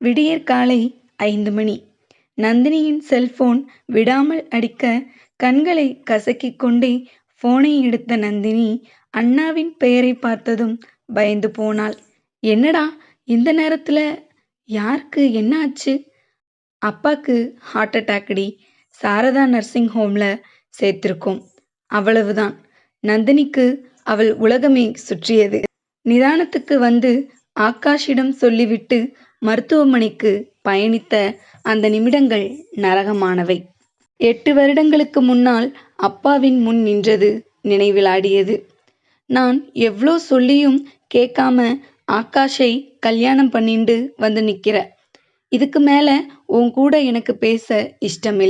விடியற்காலை ஐந்து மணி. நந்தினியின் செல்போன் விடாமல் அடிக்க கண்களை கசக்கிக் கொண்டே போனை எடுத்த நந்தினி அண்ணாவின் பெயரை பார்த்ததும் பயந்து போனாள். என்னடா இந்த நேரத்துல யாருக்கு என்ன ஆச்சு? அப்பாக்கு ஹார்ட் அட்டாக்டி சாரதா நர்சிங் ஹோம்ல சேர்த்திருக்கோம். அவ்வளவுதான். நந்தினிக்கு அவள் உலகமே சுற்றியது. நிதானத்துக்கு வந்து ஆகாஷிடம் சொல்லிவிட்டு மருத்துவமனைக்கு பயணித்த அந்த நிமிடங்கள் நரகமானவை. எட்டு வருடங்களுக்கு முன்னால் அப்பாவின் முன் நின்றது நினைவிலாடியது. நான் எவ்வளோ சொல்லியும் கேட்காம ஆகாஷை கல்யாணம் பண்ணிண்டு வந்து நிற்கிற இதுக்கு மேலே உன் கூட எனக்கு பேச இஷ்டம்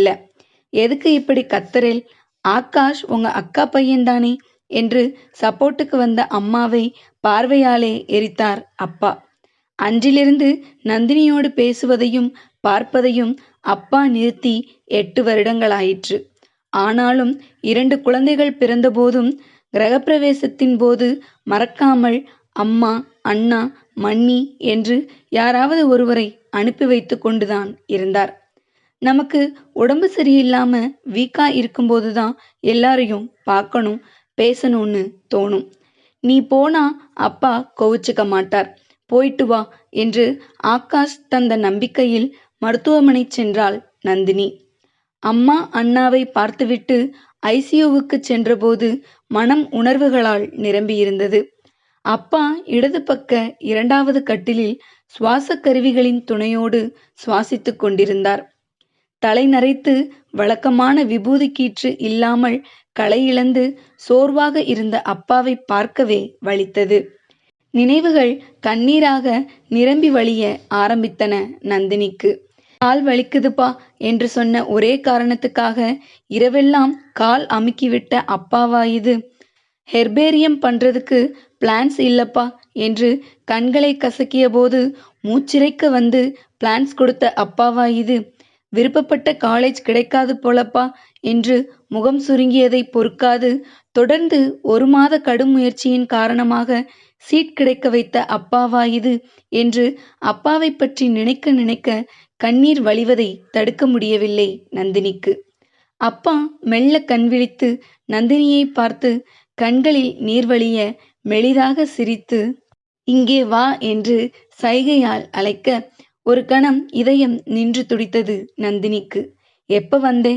எதுக்கு இப்படி கத்தரில் ஆகாஷ் உங்கள் அக்கா பையன்தானே? என்று சப்போர்ட்டுக்கு வந்த அம்மாவை பார்வையாலே எரித்தார் அப்பா. அன்றிலிருந்து நந்தினியோடு பேசுவதையும் பார்ப்பதையும் அப்பா நிறுத்தி எட்டு வருடங்களாயிற்று. ஆனாலும் இரண்டு குழந்தைகள் பிறந்தபோதும் கிரகப்பிரவேசத்தின் போது மறக்காமல் அம்மா அண்ணா மன்னி என்று யாராவது ஒருவரை அனுப்பி வைத்து கொண்டுதான் இருந்தார். நமக்கு உடம்பு சரியில்லாம வீக்கா இருக்கும்போதுதான் எல்லாரையும் பார்க்கணும் பேசணும்னு தோணும். நீ போனா அப்பா கோவிச்சுக்க மாட்டார். போயிட்டு வா என்று ஆகாஷ் தந்த நம்பிக்கையில் மருத்துவமனை சென்றாள் நந்தினி. அம்மா அண்ணாவை பார்த்துவிட்டு ஐசியூவுக்கு சென்றபோது மனம் உணர்வுகளால் நிரம்பியிருந்தது. அப்பா இடது பக்க இரண்டாவது கட்டிலில் சுவாச கருவிகளின் துணையோடு சுவாசித்துக் கொண்டிருந்தார். தலை நரைத்து வழக்கமான விபூதி கீற்று இல்லாமல் களை இழந்து சோர்வாக இருந்த அப்பாவை பார்க்கவே வலித்தது. நினைவுகள் கண்ணீராக நிரம்பி வழிய ஆரம்பித்தன நந்தினிக்கு. கால் வலிக்குதுப்பா என்று சொன்ன ஒரே காரணத்துக்காக இரவெல்லாம் கால் அமுக்கிவிட்ட அப்பாவா இது ஹெர்பேரியம் பண்றதுக்கு பிளான்ஸ் இல்லப்பா என்று கண்களை கசக்கிய போது மூச்சிறைக்க வந்து பிளான்ஸ் கொடுத்த அப்பாவா இது விருப்பப்பட்ட காலேஜ் கிடைக்காது போலப்பா என்று முகம் சுருங்கியதை பொறுக்காது. தொடர்ந்து ஒரு மாத கடும் முயற்சியின் காரணமாக சீட் கிடைக்க வைத்த அப்பாவா இது என்று அப்பாவை பற்றி நினைக்க நினைக்க கண்ணீர் வழிவதை தடுக்க முடியவில்லை நந்தினிக்கு. அப்பா மெல்ல கண் விழித்து நந்தினியை பார்த்து கண்களில் நீர் வழிய மெளிதாக சிரித்து இங்கே வா என்று சைகையால் அழைக்க ஒரு கணம் இதயம் நின்று துடித்தது நந்தினிக்கு. எப்ப வந்தே?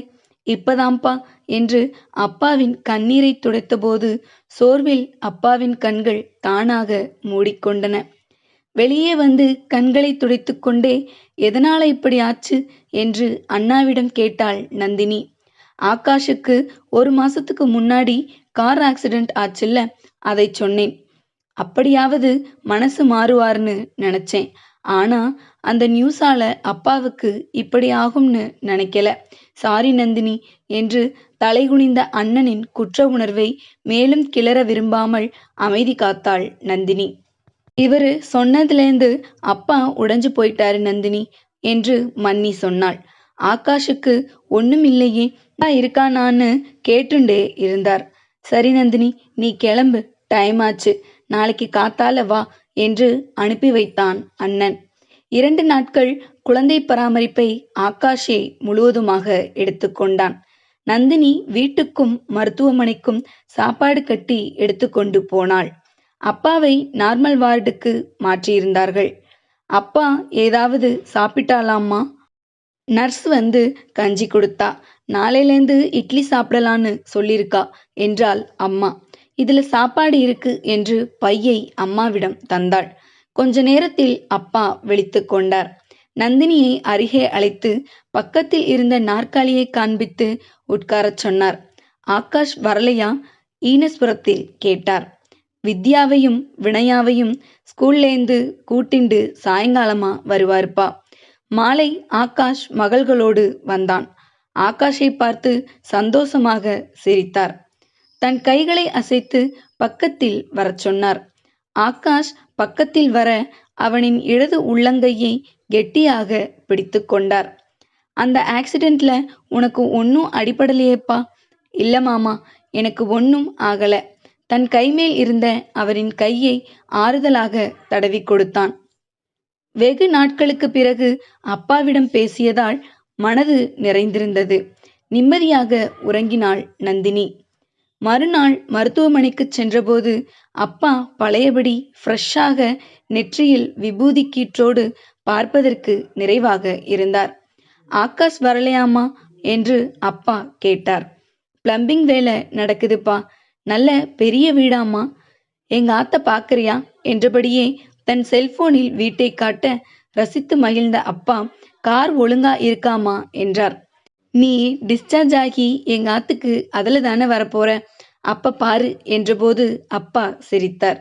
இப்பதாம்பா என்று அப்பாவின் கண்ணீரை துடைத்தபோது சோர்வில் அப்பாவின் கண்கள் தானாக மூடிக்கொண்டன. வெளியே வந்து கண்களை துடைத்து கொண்டே எதனால இப்படி ஆச்சு? என்று அண்ணாவிடம் கேட்டாள் நந்தினி. ஆகாஷுக்கு ஒரு மாசத்துக்கு முன்னாடி கார் ஆக்சிடென்ட் ஆச்சுல்ல அதை சொன்னேன். அப்படியாவது மனசு மாறுவார்னு நினைச்சேன். ஆனா அந்த நியூஸால அப்பாவுக்கு இப்படி ஆகும்னு நினைக்கல. சாரி நந்தினி என்று தலைகுனிந்த அண்ணனின் குற்ற உணர்வை மேலும் கிளற விரும்பாமல் அமைதி காத்தாள் நந்தினி. இவரு சொன்னதுலேருந்து அப்பா உடைஞ்சு போயிட்டாரு நந்தினி என்று மன்னி சொன்னாள். ஆகாஷுக்கு ஒண்ணும் இல்லையே இருக்கானான்னு கேட்டுண்டே இருந்தார். சரி நந்தினி நீ கிளம்பு. டைம் ஆச்சு. நாளைக்கு காத்தால வா என்று அனுப்பி வைத்தான் அண்ணன். இரண்டு நாட்கள் குழந்தை பராமரிப்பை ஆகாஷே முழுவதுமாக எடுத்துக்கொண்டான் நந்தினி வீட்டுக்கும் மருத்துவமனைக்கும் சாப்பாடு கட்டி எடுத்துக்கொண்டு போனாள். அப்பாவை நார்மல் வார்டுக்கு மாற்றியிருந்தார்கள். அப்பா ஏதாவது சாப்பிட்டாலாமா? நர்ஸ் வந்து கஞ்சி கொடுத்தா நாளையிலேருந்து இட்லி சாப்பிடலான்னு சொல்லியிருக்கா என்றாள் அம்மா. இதுல சாப்பாடு இருக்கு என்று பையை அம்மாவிடம் தந்தாள். கொஞ்ச நேரத்தில் அப்பா விழித்து கொண்டார். நந்தினியை அருகே அழைத்து பக்கத்தில் இருந்த நாற்காலியை காண்பித்து உட்காரச் சொன்னார். ஆகாஷ் வரலையா? ஈனஸ்புரத்தில் கேட்டார். வித்யாவையும் வினயாவையும் ஸ்கூல்லேந்து கூட்டிண்டு சாயங்காலமா வருவாருப்பா? மாலை ஆகாஷ் மகள்களோடு வந்தான். ஆகாஷை பார்த்து சந்தோஷமாக சிரித்தார். தன் கைகளை அசைத்து பக்கத்தில் வரச் சொன்னார். ஆகாஷ் பக்கத்தில் வர அவனின் இடது உள்ளங்கையை கெட்டியாக பிடித்து கொண்டார். அந்த ஆக்சிடென்ட்ல உனக்கு ஒன்றும் அடிபடலையேப்பா? இல்ல மாமா எனக்கு ஒன்றும் ஆகல. தன் கைமேல் இருந்த அவரின் கையை ஆறுதலாக தடவி கொடுத்தான். வெகு நாட்களுக்குப் பிறகு அப்பாவிடம் பேசியதால் மனது நிறைந்திருந்தது. நிம்மதியாக உறங்கினாள் நந்தினி. மறுநாள் மருத்துவமனைக்கு சென்றபோது அப்பா பழையபடி ஃப்ரெஷ்ஷாக நெற்றியில் விபூதி கீற்றோடு பார்ப்பதற்கு நிறைவாக இருந்தார். ஆகாஷ் வரலையாமா? என்று அப்பா கேட்டார். பிளம்பிங் வேலை நடக்குதுப்பா. நல்ல பெரிய வீடாம்மா. எங்க ஆத்த பார்க்கறியா என்றபடியே தன் செல்போனில் வீட்டை காட்ட ரசித்து மகிழ்ந்த அப்பா கார் ஒழுங்கா இருக்காமா என்றார். நீ டிஸ்சார்ஜ் ஆகி எங்க ஆத்துக்கு அதில் தானே வரப்போற? அப்ப பாரு என்றபோது அப்பா சிரித்தார்.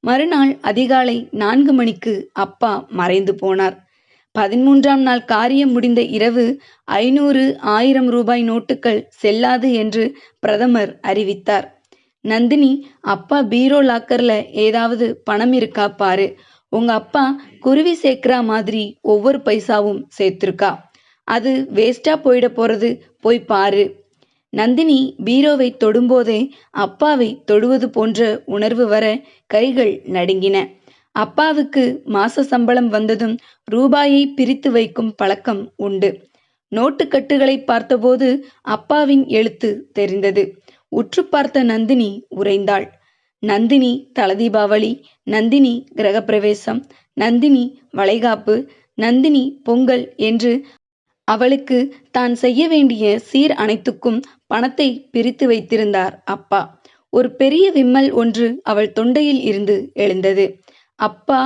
மறுநாள் அதிகாலை நான்கு மணிக்கு அப்பா மறைந்து போனார். பதிமூன்றாம் நாள் காரியம் முடிந்த இரவு ஐநூறு ஆயிரம் ரூபாய் நோட்டுகள் செல்லாது என்று பிரதமர் அறிவித்தார். நந்தினி அப்பா பீரோ லாக்கர்ல ஏதாவது பணம் இருக்கா பாரு. உங்க அப்பா குருவி சேர்க்கிற மாதிரி ஒவ்வொரு பைசாவும் சேர்த்திருக்கா. அது வேஸ்டா போயிட போறது போய் பாரு. நந்தினி பீரோவை தொடும்போதே அப்பாவை தொடுவது போன்ற உணர்வு வர கைகள் நடுங்கின. அப்பாவுக்கு மாச சம்பளம் வந்ததும் ரூபாயை பிரித்து வைக்கும் பழக்கம் உண்டு. நோட்டுக்கட்டுகளை பார்த்தபோது அப்பாவின் எழுத்து தெரிந்தது. உற்று பார்த்த நந்தினி உறைந்தாள். நந்தினி தலதீபாவளி நந்தினி கிரகப்பிரவேசம் நந்தினி வளைகாப்பு நந்தினி பொங்கல் என்று அவளுக்கு தான் செய்ய வேண்டிய சீர் அனைத்துக்கும் பணத்தை பிரித்து வைத்திருந்தார் அப்பா. ஒரு பெரிய விம்மல் ஒன்று அவள் தொண்டையில் இருந்து எழுந்தது. அப்பா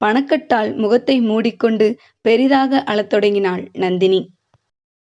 பணக்கட்டால் முகத்தை மூடிக்கொண்டு பெரிதாக அழத் தொடங்கினாள் நந்தினி.